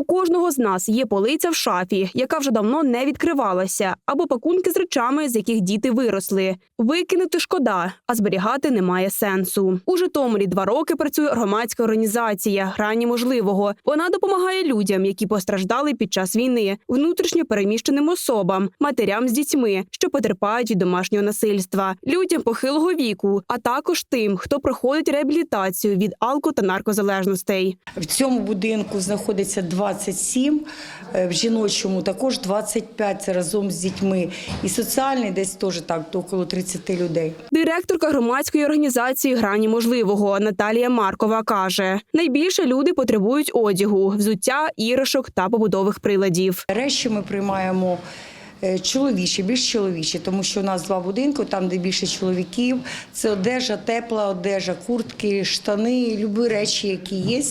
У кожного з нас є полиця в шафі, яка вже давно не відкривалася, або пакунки з речами, з яких діти виросли. Викинути шкода, а зберігати немає сенсу. У Житомирі два роки працює громадська організація Грані можливого. Вона допомагає людям, які постраждали під час війни, внутрішньо переміщеним особам, матерям з дітьми, що потерпають від домашнього насильства, людям похилого віку, а також тим, хто проходить реабілітацію від алко та наркозалежностей. В цьому будинку знаходиться 27, е, в жіночому також 25, це разом з дітьми. І соціальний десь теж так, до около 30 людей. Директорка громадської організації Грані можливого Наталія Маркова каже: найбільше люди потребують одягу, взуття, іграшок та побудових приладів. Речі ми приймаємо е, чоловічі, більш чоловічі, тому що у нас два будинки, там, де більше чоловіків. Це одежа, тепла одежа, куртки, штани, любі речі, які є,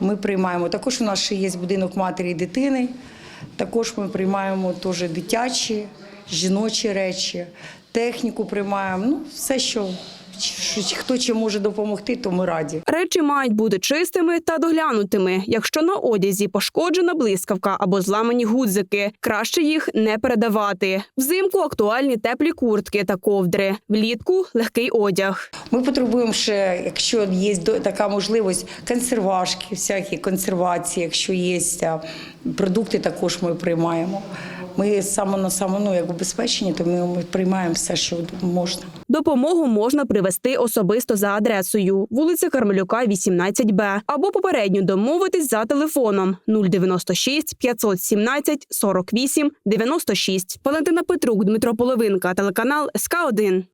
ми приймаємо. Також у нас ще є будинок матері і дитини. Також ми приймаємо теж дитячі, жіночі речі, техніку приймаємо. Ну, все, що, хто чим може допомогти, то ми раді. Речі мають бути чистими та доглянутими. Якщо на одязі пошкоджена блискавка або зламані гудзики, краще їх не передавати. Взимку актуальні теплі куртки та ковдри, влітку легкий одяг. Ми потребуємо ще, якщо є така можливість, консервашки, всякі консервації, якщо є продукти, також ми приймаємо. Ми само на само ну, як убезпечені, то ми, приймаємо все, що можна. Допомогу можна привезти особисто за адресою вулиця Кармелюка, 18Б, або попередньо домовитись за телефоном 096 517 48 96. Валентина Петрук, Дмитро Половинка, телеканал СК 1